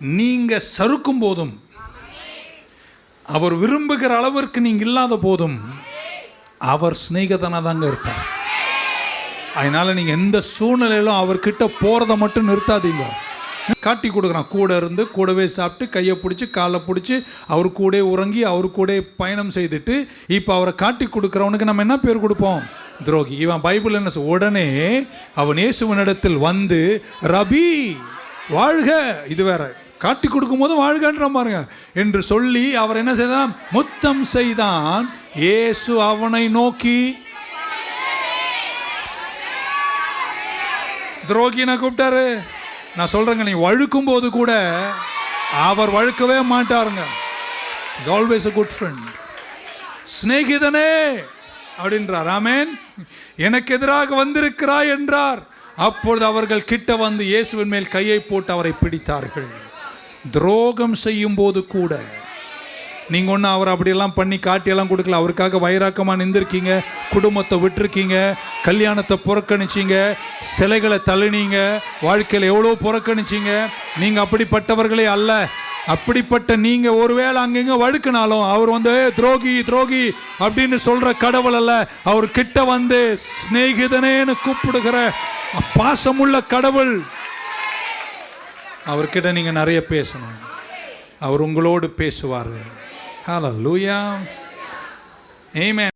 நீங்க சறுக்கும் போதும். அவர் விரும்புகிற அளவிற்கு நீங்க இல்லாத போதும் அவர் சிநேகிதனாக தாங்க இருப்பார். அதனால நீங்க எந்த சூழ்நிலையிலும் அவர்கிட்ட போறதை மட்டும் நிறுத்தாதீங்க. காட்டி கொடுக்குறான். கூட இருந்து கூடவே சாப்பிட்டு கையை பிடிச்சி காலை பிடிச்சி அவர் கூட உறங்கி அவர் கூட பயணம் செய்துட்டு இப்போ அவரை காட்டி கொடுக்குறவனுக்கு நம்ம என்ன பேர் கொடுப்போம்? துரோகி. இவன் பைபிள் என்ன உடனே அவன் இயேசுவனிடத்தில் வந்து ரபி வாழ்க. இது வேற. காட்டி கொடுக்கும் போது வாழ்கன்றான் பாருங்க. என்று சொல்லி அவர் என்ன செய்தான்? முத்தம் செய்தான். இயேசு அவனை நோக்கி துரோகின கூப்பிட்டாரு? நான் சொல்றேங்க நீ வழுக்கும் போது கூட அவர் வழுக்கவே மாட்டாருங்க. ஆல்வேஸ் அ குட் ஃப்ரெண்ட் சிநேகிதனே! அப்படின்றார். ஆமேன். எனக்கு எதிராக வந்திருக்கிறாய் என்றார். அப்பொழுது அவர்கள் கிட்ட வந்து இயேசுவின் மேல் கையை போட்டு அவரை பிடித்தார்கள். துரோகம் செய்யும் போது கூட நீங்கள் ஒன்றும் அவர் அப்படியெல்லாம் பண்ணி காட்டியெல்லாம் கொடுக்கல. அவருக்காக வைராக்கமாக நின்றுருக்கீங்க. குடும்பத்தை விட்டுருக்கீங்க. கல்யாணத்தை புறக்கணிச்சீங்க. சிலைகளை தள்ளினீங்க. வாழ்க்கையில் எவ்வளோ புறக்கணிச்சீங்க. நீங்கள் அப்படிப்பட்டவர்களே அல்ல. அப்படிப்பட்ட நீங்கள் ஒருவேளை அங்கங்க வழுக்கினாலும் அவர் வந்து துரோகி துரோகி அப்படின்னு சொல்கிற கடவுள் அல்ல. அவர் கிட்ட வந்து சிநேகிதனேன்னு கூப்பிடுகிற பாசமுள்ள கடவுள் அவர்கிட்ட நீங்கள் நிறைய பேசணும். அவர் உங்களோடு பேசுவார். ஹலோ லூயா ஏமே